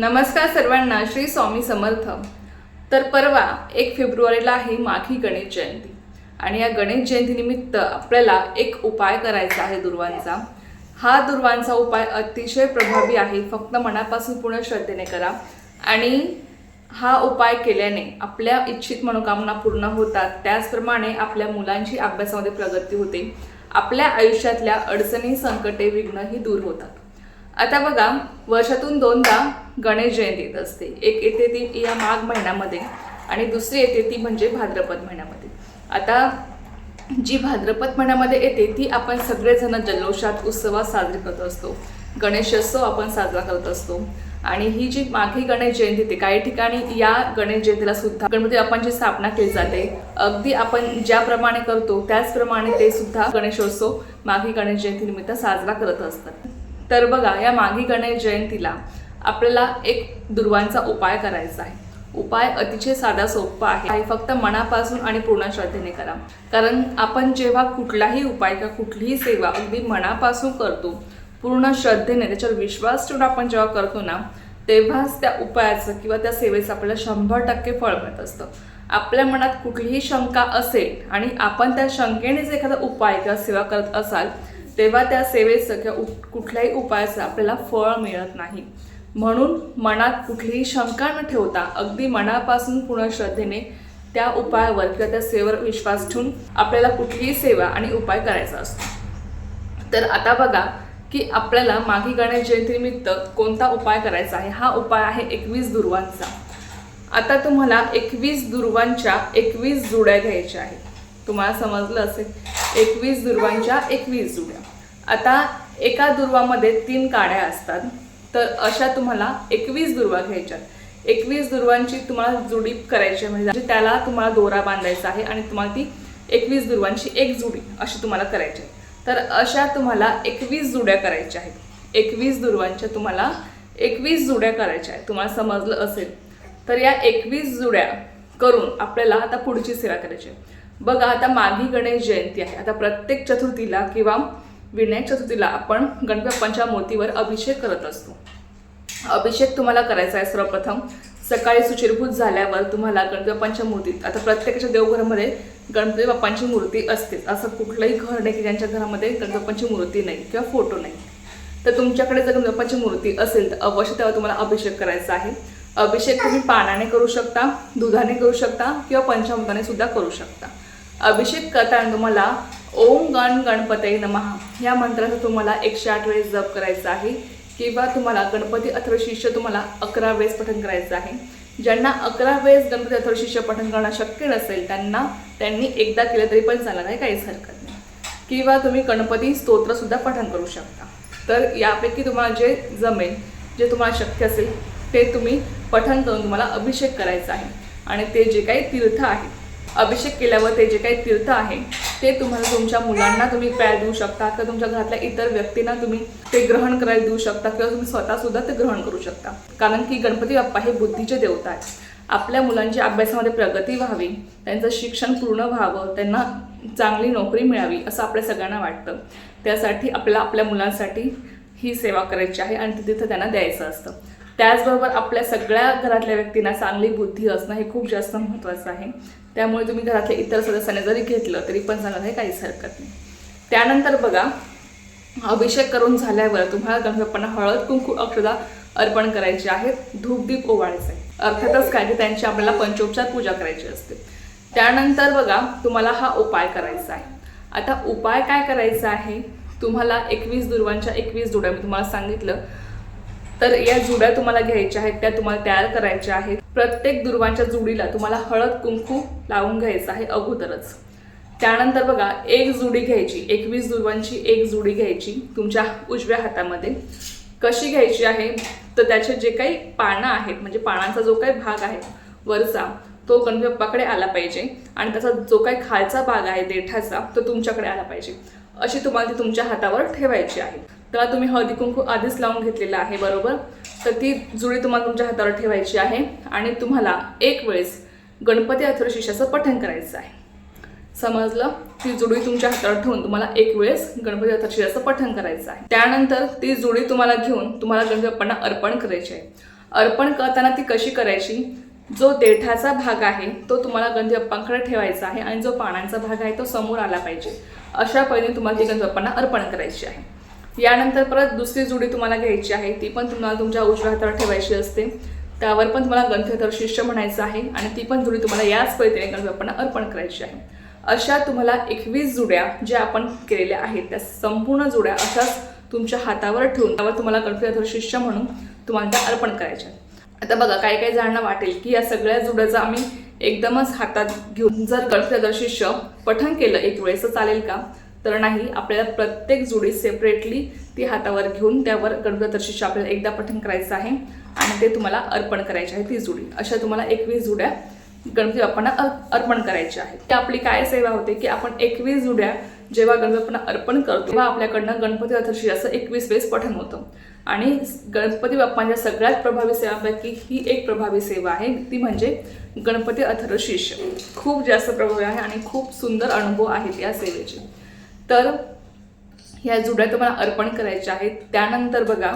नमस्कार सर्वांना श्री स्वामी समर्थ. तर परवा एक फेब्रुवारीला आहे माघी गणेश जयंती. आणि या गणेश जयंतीनिमित्त आपल्याला एक उपाय करायचा आहे दुर्वांचा. हा दुर्वांचा उपाय अतिशय प्रभावी आहे. फक्त मनापासून पूर्ण श्रद्धेने करा. आणि हा उपाय केल्याने आपल्या इच्छित मनोकामना पूर्ण होतात. त्याचप्रमाणे आपल्या मुलांची अभ्यासामध्ये प्रगती होते. आपल्या आयुष्यातल्या अडचणी संकटे विघ्नही दूर होतात. आता बघा वर्षातून दोनदा गणेश जयंती येत असते. एक येते ती या माघ महिन्यामध्ये आणि दुसरी येते ती म्हणजे भाद्रपद महिन्यामध्ये. आता जी भाद्रपद महिन्यामध्ये येते ती आपण सगळेजण जल्लोषात उत्सवात साजरी करत असतो. गणेशोत्सव आपण साजरा करत असतो. आणि ही जी माघी गणेश जयंती येते काही ठिकाणी या गणेश जयंतीला सुद्धा गणपती बाप्पांची स्थापना केली जाते. अगदी आपण ज्याप्रमाणे करतो त्याचप्रमाणे ते सुद्धा गणेशोत्सव माघी गणेश जयंतीनिमित्त साजरा करत असतात. तर बघा या माघी गणेश जयंतीला आपल्याला एक दुर्वांचा उपाय करायचा आहे. उपाय अतिशय साधा सोपा आहे. फक्त मनापासून आणि पूर्ण श्रद्धेने करा. कारण आपण जेव्हा कुठलाही उपाय किंवा कुठलीही सेवा अगदी मनापासून करतो पूर्ण श्रद्धेने त्याच्यावर विश्वास ठेवून आपण जेव्हा करतो ना तेव्हाच त्या उपायाचं किंवा त्या सेवेचं आपल्याला शंभर टक्के फळ मिळत असतं. आपल्या मनात कुठलीही शंका असेल आणि आपण त्या शंकेनेच एखादा उपाय किंवा सेवा करत असाल तेव्हा त्या सेवेत सगळ्या उ- कुठल्याही उपायाचं आपल्याला फळ मिळत नाही. म्हणून मनात कुठलीही शंका न ठेवता अगदी मनापासून पूर्ण श्रद्धेने त्या उपायावर किंवा त्या सेवेवर विश्वास ठेवून आपल्याला कुठलीही सेवा आणि उपाय करायचा असतो. तर आता बघा की आपल्याला माघी गणेश जयंतीनिमित्त कोणता उपाय करायचा आहे? हा उपाय आहे एकवीस दुर्वांचा. आता तुम्हाला एकवीस दुर्वांच्या एकवीस जुड्या घ्यायच्या आहेत. तुम्हाला समजलं असेल. एकवीस दुर्वांच्या एकवीस जुड्या. आता एका दुर्वामध्ये तीन काड्या असतात. तर अशा तुम्हाला एकवीस दुर्वा घ्यायच्यात. एकवीस दुर्वांची तुम्हाला जुडी करायची म्हणजे त्याला तुम्हाला दोरा बांधायचा आहे आणि तुम्हाला ती एकवीस दुर्वांची एक जुडी अशी तुम्हाला करायची आहे. तर अशा तुम्हाला एकवीस जुड्या करायच्या आहेत. एकवीस दुर्वांच्या तुम्हाला एकवीस जुड्या करायच्या आहेत. तुम्हाला समजलं असेल. तर या एकवीस जुड्या करून आपल्याला आता पुढची सेवा करायची आहे. बघा आता माघी गणेश जयंती आहे. आता प्रत्येक चतुर्थीला किंवा विनायक चतुर्थीला आपण गणपती बाप्पांच्या मूर्तीवर अभिषेक करत असतो. अभिषेक तुम्हाला करायचा आहे सर्वप्रथम. सकाळी सुचिरभूत झाल्यावर तुम्हाला गणपती बाप्पांच्या मूर्तीत आता प्रत्येकाच्या देवघरामध्ये गणपती बाप्पांची मूर्ती असते असं कुठलंही घर नाही की ज्यांच्या घरामध्ये गणपती बाप्पांची मूर्ती नाही किंवा फोटो नाही. तर तुमच्याकडे जर गणपती मूर्ती असेल तर अवश्य तेव्हा तुम्हाला अभिषेक करायचा आहे. अभिषेक तुम्ही पाण्याने करू शकता दुधाने करू शकता किंवा पंचामृताने सुद्धा करू शकता. अभिषेक करताना तुम्हाला ओम गण गणपते नमः. या मंत्राचा तुम्हाला एकशे आठ वेळेस जप करायचा आहे. किंवा तुम्हाला गणपती अथर्वशिष्य तुम्हाला अकरा वेळेस पठण करायचं आहे. ज्यांना अकरा वेळेस गणपती अथर्वशिष्य पठण करणं शक्य नसेल त्यांना त्यांनी एकदा केलं तरी पण चालणार आहे काहीच हरकत नाही. किंवा तुम्ही गणपती स्तोत्रसुद्धा पठण करू शकता. तर यापैकी तुम्हाला जे जमेल जे तुम्हाला शक्य असेल ते तुम्ही पठण करून तुम्हाला अभिषेक करायचा आहे. आणि ते जे काही तीर्थ आहे अभिषेक केल्यावर ते जे काही तीर्थ आहे ते तुम्हाला तुमच्या मुलांना तुम्ही प्यायला देऊ शकता किंवा तुमच्या घरातल्या इतर व्यक्तींना तुम्ही ते ग्रहण करायला देऊ शकता किंवा तुम्ही स्वतः सुद्धा ते ग्रहण करू शकता. कारण की गणपती बाप्पा हे बुद्धीचे देवता आहेत. आपल्या मुलांची अभ्यासामध्ये प्रगती व्हावी त्यांचं शिक्षण पूर्ण व्हावं त्यांना चांगली नोकरी मिळावी असं आपल्या सगळ्यांना वाटतं. त्यासाठी आपल्याला आपल्या मुलांसाठी ही सेवा करायची आहे आणि ते तिथं त्यांना द्यायचं असतं. त्याचबरोबर आपल्या सगळ्या घरातल्या व्यक्तींना चांगली बुद्धी असणं हे खूप जास्त महत्त्वाचं आहे. त्यामुळे तुम्ही घरातल्या इतर सदस्यांनी जरी घेतलं तरी पण चांगलं आहे काहीच हरकत नाही. त्यानंतर बघा अभिषेक करून झाल्यावर तुम्हाला गणपती हळद कुंकू अक्षदा अर्पण करायची आहेत. धूपदीप ओवाळायचं ओवाळायचे आहे अर्थातच काय की त्यांची आपल्याला पंचोपचार पूजा करायची असते. त्यानंतर बघा तुम्हाला हा उपाय करायचा आहे. आता उपाय काय करायचा आहे? तुम्हाला एकवीस दुर्वांच्या एकवीस जोड्या मी तुम्हाला सांगितलं. तर या जुड्या तुम्हाला घ्यायच्या आहेत त्या तुम्हाला तयार करायच्या आहेत. प्रत्येक दुर्वांच्या जुडीला तुम्हाला हळद कुंकू लावून घ्यायचं आहे अगोदरच. त्यानंतर बघा एक जुडी घ्यायची एकवीस दुर्वांची एक जुडी घ्यायची तुमच्या उजव्या हातामध्ये. कशी घ्यायची आहे? तर त्याचे जे काही पानं आहेत म्हणजे पानांचा जो काही भाग आहे वरचा तो गणपती आला पाहिजे. आणि त्याचा जो काही खालचा भाग आहे देठाचा तो तुमच्याकडे आला पाहिजे. अशी तुम्हाला ती तुमच्या हातावर ठेवायची आहे. त्याला तुम्ही हळदी कुंकू आधीच लावून घेतलेला आहे बरोबर? तर ती जुडी तुम्हाला तुमच्या हातावर ठेवायची आहे आणि तुम्हाला एक वेळेस गणपती अथर्वशीर्षाचं पठण करायचं आहे. समजलं? ती जुडी तुमच्या हातावर ठेवून तुम्हाला एक वेळेस गणपती अथर्वशीर्षाचं पठण करायचं आहे. त्यानंतर ती जुडी तुम्हाला घेऊन तुम्हाला गणपती अर्पण करायची आहे. अर्पण करताना ती कशी करायची? जो देठाचा भाग आहे तो तुम्हाला गणपती ठेवायचा आहे आणि जो पानांचा भाग आहे तो समोर आला पाहिजे. अशा पद्धतीने तुम्हाला ती गणपती अर्पण करायची आहे. यानंतर परत दुसरी जुडी तुम्हाला घ्यायची आहे ती पण तुम्हाला तुमच्या उजव्या हातावर ठेवायची असते. त्यावर पण तुम्हाला गंथेतर शिष्य म्हणायचं आहे आणि ती पण जुडी तुम्हाला याच पद्धतीने गणपती अर्पण करायची आहे. अशा तुम्हाला एकवीस जुड्या ज्या आपण केलेल्या आहेत त्या संपूर्ण जुड्या अशाच तुमच्या हातावर ठेवून त्यावर तुम्हाला गणपतीवर शिष्य म्हणून तुम्हाला त्या अर्पण करायच्या आता बघा काही काही जणांना वाटेल की या सगळ्या जुड्याचं आम्ही एकदमच हातात घेऊन जर गणपतीवर शिष्य पठण केलं एक वेळेस चालेल का? तर नाही आपल्याला प्रत्येक जुडी सेपरेटली ती हातावर घेऊन त्यावर गणपती आपल्याला एकदा पठण करायचं आहे आणि ते तुम्हाला अर्पण करायचे आहे ती जुडी. अशा तुम्हाला एकवीस जुड्या गणपती बाप्पांना अर्पण करायची आहे ते आपली काय सेवा होते की आपण एकवीस जुड्या जेव्हा गणपती बाप्पांना अर्पण करतो तेव्हा आपल्याकडनं गणपती अथर्षी असं एकवीस वेळेस पठण होतं. आणि गणपती बाप्पांच्या सगळ्यात प्रभावी सेवांपैकी ही एक प्रभावी सेवा आहे ती म्हणजे गणपती अथर्शीष खूप जास्त प्रभावी आहे आणि खूप सुंदर अनुभव आहेत या सेवेचे. तर ह्या जुड्या तुम्हाला अर्पण करायच्या आहेत. त्यानंतर बघा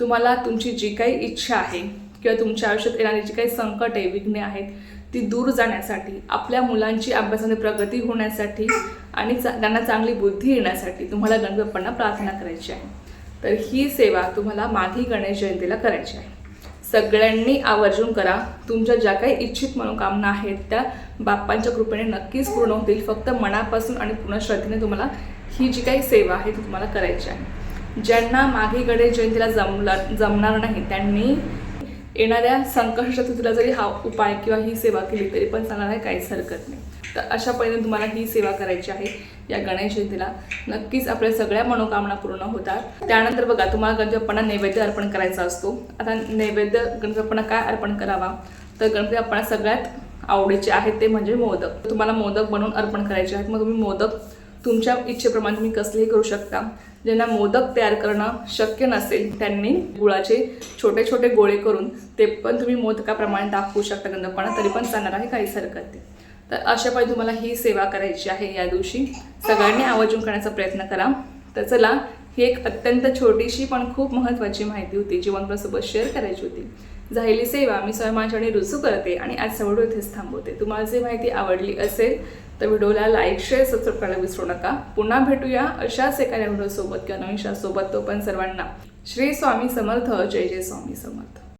तुम्हाला तुमची जी काही इच्छा आहे किंवा तुमच्या आयुष्यात येणारी जी काही संकट आहे विघ्ने आहेत ती दूर जाण्यासाठी आपल्या मुलांची अभ्यासाने प्रगती होण्यासाठी आणि चा- त्यांना चांगली बुद्धी येण्यासाठी तुम्हाला गणपती प्रार्थना करायची आहे. तर ही सेवा तुम्हाला माघी गणेश जयंतीला करायची आहे. सगळ्यांनी आवर्जून करा. तुमच्या ज्या काही इच्छित मनोकामना आहेत त्या बाप्पांच्या कृपेने नक्कीच पूर्ण होतील. फक्त मनापासून आणि पूर्ण श्रद्धेने तुम्हाला ही जी काही सेवा आहे ती तुम्हाला करायची आहे. ज्यांना मागे गणेश जयंतीला जमला जमणार नाही त्यांनी येणाऱ्या संकट चतुर्थीला जरी हा उपाय किंवा ही सेवा केली तरी पण चालणार आहे काहीच हरकत नाही. तर अशा पद्धतीने तुम्हाला ही सेवा करायची आहे या गणेश जयंतीला. नक्कीच आपल्या सगळ्या मनोकामना पूर्ण होतात. त्यानंतर बघा तुम्हाला गणपती नैवेद्य अर्पण करायचा असतो. आता नैवेद्य गणपती काय अर्पण करावा? तर गणपती बाप्पांना सगळ्यात आवडीचे आहेत ते म्हणजे मोदक. तुम्हाला मोदक बनवून अर्पण करायचे आहेत. मग तुम्ही मोदक तुमच्या इच्छेप्रमाणे तुम्ही कसलेही करू शकता. ज्यांना मोदक तयार करणं शक्य नसेल त्यांनी गुळाचे छोटे छोटे गोळे करून ते पण तुम्ही मोदकाप्रमाणे दाखवू शकता गंधपणा तरी पण चालणार आहे काहीच हरकत नाही. तर अशा पाहिजे तुम्हाला ही सेवा करायची आहे या दिवशी. सगळ्यांनी आवर्जून करण्याचा प्रयत्न करा. तर चला ही एक अत्यंत छोटीशी पण खूप महत्त्वाची माहिती होती. जीवनप्रसोबत शेअर करायची होती. झालेली सेवा मी स्वयंमांच्याने रुजू करते आणि आज व्हिडिओ इथेच थांबवते. तुम्हाला जी माहिती आवडली असेल तर व्हिडिओला लाईक शेअर सबस्क्राईब करायला विसरू नका. पुन्हा भेटूया अशाच एखाद्या व्हिडिओसोबत किंवा नवीन तो पण सर्वांना. श्री स्वामी समर्थ जय जय स्वामी समर्थ.